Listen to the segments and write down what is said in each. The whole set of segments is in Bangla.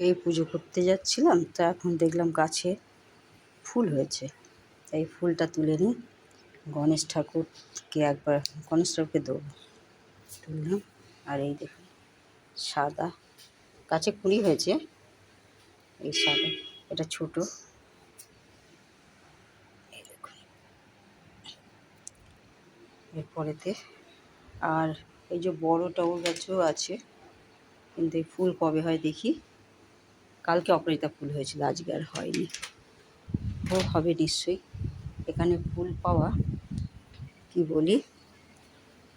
এই পুজো করতে যাচ্ছিলাম, তো এখন দেখলাম গাছে ফুল হয়েছে। তাই ফুলটা তুলে নিই। গণেশ ঠাকুরকে একবার, গণেশ ঠাকুরকে দেবো। তুললাম, আর এই দেখুন, সাদা। গাছে কুড়ি হয়েছে, এই সাদা। এটা ছোট। এই এরপরেতে, আর এই যে বড় টগর গাছও আছে। কিন্তু এই ফুল কবে হয় দেখি। কালকে অপরাজিতা ফুল হয়েছিল, আজকে আর হয়নি। ও হবে নিশ্চয়ই। এখানে ফুল পাওয়া, কি বলি?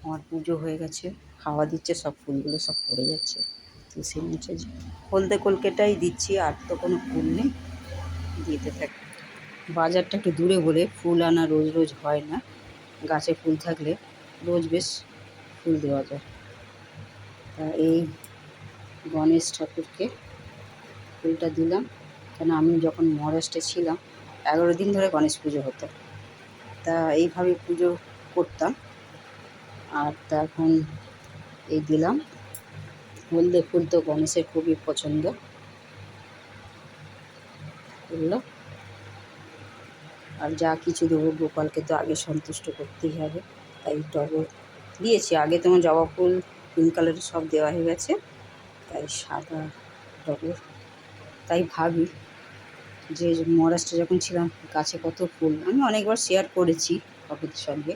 আমার পুজো হয়ে গেছে, হাওয়া দিচ্ছে, সব ফুলগুলো সব পড়ে যাচ্ছে। তুলসীর নিচে হলদে কলকেটাই দিচ্ছি, আর তো কোনো ফুল নেই। দিতে থাকি বাজারটা একটু দূরে বলে ফুল আনা রোজ রোজ হয় না। গাছে ফুল থাকলে রোজ বেশ ফুল দেওয়া যায়। তা এই গণেশ ঠাকুরকে ফুলটা দিলাম। কেন আমি যখন মহারাষ্ট্রে ছিলাম, এগারো দিন ধরে গণেশ পুজো হতো। তা এইভাবে পুজো করতাম। আর তা এখন এই দিলাম। হলদে ফুল তো গণেশের খুবই পছন্দ। এগুলো। আর যা কিছু দেবো, গোপালকে তো আগে সন্তুষ্ট করতেই হবে। তাই টগর দিয়েছি। আগে তোমার জবা ফুল, পিঙ্ক কালারের সব দেওয়া হয়ে গেছে। তাই সাদা টগর তাই ভাবি যে মহারাষ্ট্রে যখন ছিলাম, গাছে কত ফুল। আমি অনেকবার শেয়ার করেছি কাকুদের সঙ্গে।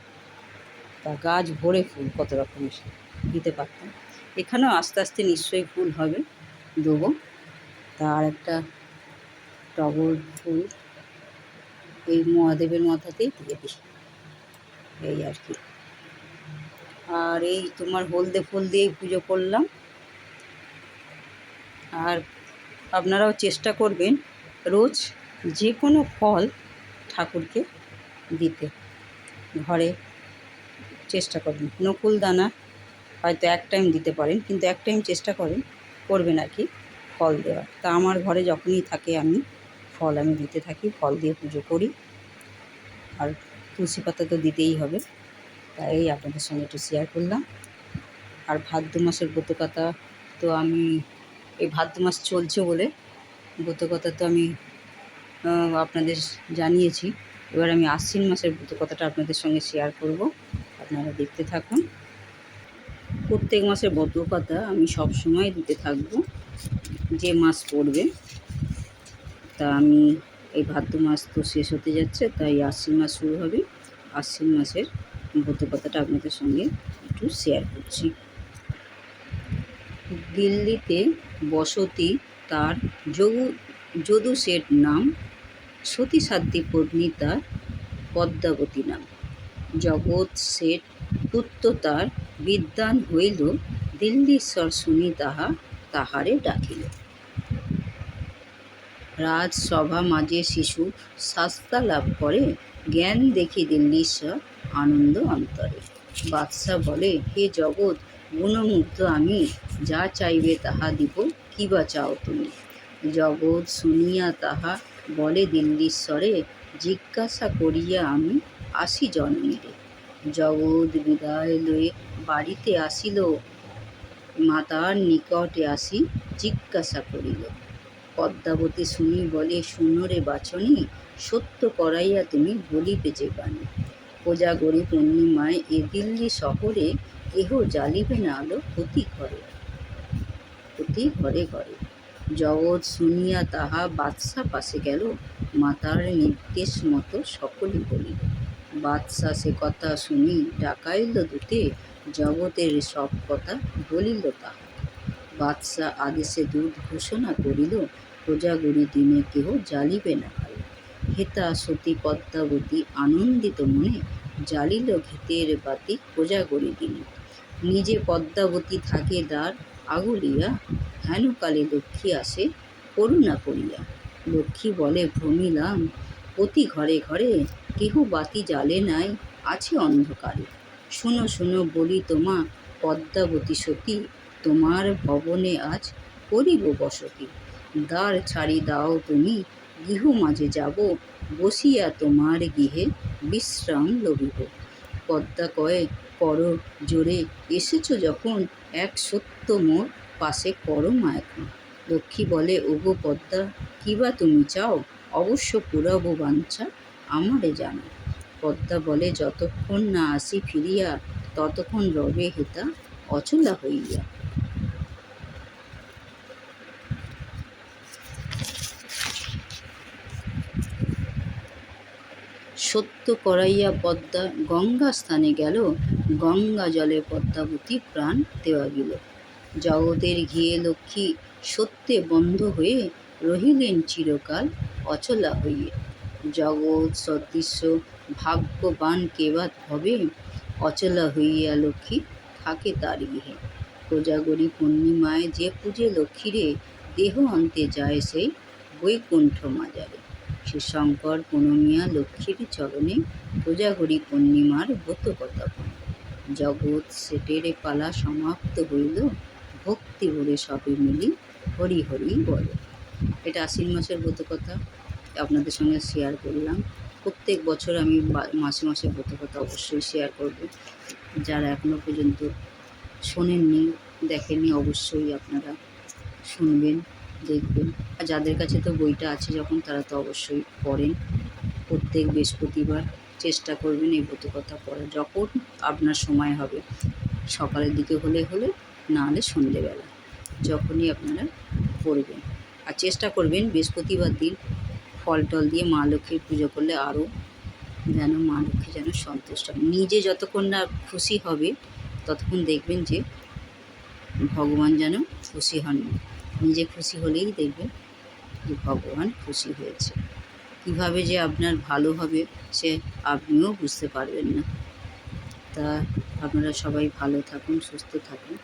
তা গাছ ভরে ফুল, কত রকমের দিতে পারতাম। এখানেও আস্তে আস্তে নিশ্চয়ই ফুল হবে, দেবো। তার একটা টগর ফুল এই মহাদেবের মাথাতেই দিয়ে দিই। এই আর কি। আর এই তোমার হলদে ফুল দিয়েই পুজো করলাম। আর আপনারাও চেষ্টা করবেন রোজ যে কোনো ফল ঠাকুরকে দিতে। ঘরে চেষ্টা করবেন। নকুল দানা হয়তো এক টাইম দিতে পারেন, কিন্তু এক টাইম চেষ্টা করেন, করবেন আর কি ফল দেওয়ার। তা আমার ঘরে যখনই থাকে আমি ফল আমি দিতে থাকি, ফল দিয়ে পুজো করি। আর তুলসী পাতা তো দিতেই হবে, তাই আপনাদের সঙ্গে একটু শেয়ার করলাম। আর ভাদ্র মাসের ব্রতকথা তো আমি এই ভাদ্র মাস চলছে বলে ব্রতকথা তো আমি আপনাদের জানিয়েছি। এবার আমি আশ্বিন মাসের ব্রতকথাটা আপনাদের সঙ্গে শেয়ার করব। আপনারা দেখতে থাকুন। প্রত্যেক মাসের ব্রতকথা আমি সব সময় দিতে থাকব। যে মাস পড়বে, তা আমি, এই ভাদ্র মাস তো শেষ হতে যাচ্ছে, তাই আশ্বিন মাস শুরু হবে। আশ্বিন মাসের ব্রতকথাটা আপনাদের সঙ্গে একটু শেয়ার করছি। দিল্লিতে বসতি তার যদু যদু শেঠ নাম সতী সাধ্যী পত্নী তার পদ্মাবতী নাম। জগৎ শেঠ পুত্র তার বিদ্বান হইল দিল্লীশ্বর শুনি তাহা তাহারে ডাকিল। রাজসভা মাঝে শিশু শাস্তা লাভ করে, জ্ঞান দেখি দিল্লীশ্বর আনন্দ অন্তরে। বাদশাহ বলে, হে জগৎ, গুণমুগ্ধ আমি যা চাইবে তাহা দিব, কি বা চাও তুমি? জগৎ শুনিয়া তাহা বলে দিল্লীশ্বরে, জিজ্ঞাসা করিয়া আমি আসি জননীরে জগৎ বিদায় লয়ে বাড়িতে আসিল, মাতার নিকটে আসি জিজ্ঞাসা করিল। পদ্মাবতী শুনি বলে শুনরে বাচনি সত্য করাইয়া তুমি বলিবে যে বাণী। কোজাগরী পূর্ণিমায় এ দিল্লি শহরে কেহ জ্বালিবে না আলো ক্ষতি ঘরে। প্রতি ঘরে ঘরে। জগৎ শুনিয়া তাহা বাদশা পাশে গেল, মাতার নির্দেশ মতো সকলই বলিল, বাদশা সে কথা শুনি ডাকাইল দূতে, জগতের সব কথা বলিল তাহা। বাদশা আদেশে দূত ঘোষণা করিল কোজাগরী দিনে কেহ জ্বালিবে না আলো হেতা সতী পদ্মাবতী আনন্দিত মনে জ্বালিল ঘিতের বাতি কোজাগরী দিনে। নিজে পদ্মাবতী থাকে দ্বার আগুলিয়া হেনকালে লক্ষ্মী আসে করুণা করিয়া। লক্ষ্মী বলে, ভ্রমিলাম প্রতি ঘরে ঘরে কেহ বাতি জ্বালে নাই, আছে অন্ধকারে। শুনো শুনো, বলি তোমা, পদ্মাবতী সতী, তোমার ভবনে আজ করিব বসতি। দ্বার ছাড়ি দাও তুমি, গৃহ মাঝে যাব, বসিয়া তোমার গৃহে বিশ্রাম লভিব পদ্মা কয়ে কর জোরে এসেছ যখন এক সত্য মোর পাশে করো মা এখন লক্ষ্মী বলে, ওগো পদ্মা, কী বা তুমি চাও? অবশ্য পুরাবো বাঞ্ছা আমারে জানো। পদ্মা বলে, যতক্ষণ না আসি ফিরিয়া, ততক্ষণ রবে হেতা অচলা হইয়া। সত্য করাইয়া পদ্মা গঙ্গা স্থানে গেল, গঙ্গা জলে পদ্মাবতী প্রাণ দেওয়া গেল। জগতের ঘিয়ে লক্ষ্মী সত্যে বন্ধ হয়ে রহিলেন চিরকাল অচলা হইয়ে। জগৎ সদৃশ্য ভাগ্যবান কেবাত হবে, অচলা হইয়া লক্ষ্মী থাকে তার গৃহে। কোজাগরী পূর্ণিমায় যে পূজে লক্ষ্মীরে দেহ অন্তে যায় সেই বৈকুণ্ঠ মাজারে। সে শঙ্কর পুনমিয়া লক্ষ্মীর চরণে কোজাগরী পূর্ণিমার ব্রত কথা জগৎ সেটের পালা সমাপ্ত হইল, ভক্তি ভরে সবে মিলি হরি হরি বলে। এটা আশ্বিন মাসের ব্রত কথা আপনাদের সঙ্গে শেয়ার করলাম। প্রত্যেক বছর আমি মাসে মাসে ব্রত কথা অবশ্যই শেয়ার করব। যারা এখনও পর্যন্ত শোনেননি, দেখেননি, অবশ্যই আপনারা শুনবেন, দেখবেন। আর যাদের কাছে তো বইটা আছে যখন তারা তো অবশ্যই পড়েন। প্রত্যেক বৃহস্পতিবার চেষ্টা করবেন এই ব্রতকথা পড়ার। যখন আপনার সময় হবে, সকালের দিকে হলে হলে, না হলে সন্ধেবেলা, যখনই আপনারা পড়বেন। আর চেষ্টা করবেন বৃহস্পতিবার দিন ফল টল দিয়ে মা লক্ষ্মীর পুজো করলে আরও যেন মা লক্ষ্মী যেন সন্তুষ্ট হয় নিজে যতক্ষণ না খুশি হবে, ততক্ষণ দেখবেন যে ভগবান যেন খুশি হন নিজে খুশি হলেই দেখবেন ভগবান খুশি হয়েছে। কীভাবে যে আপনার ভালো হবে সে আপনিও বুঝতে পারবেন না। তা আপনারা সবাই ভালো থাকুন, সুস্থ থাকুন।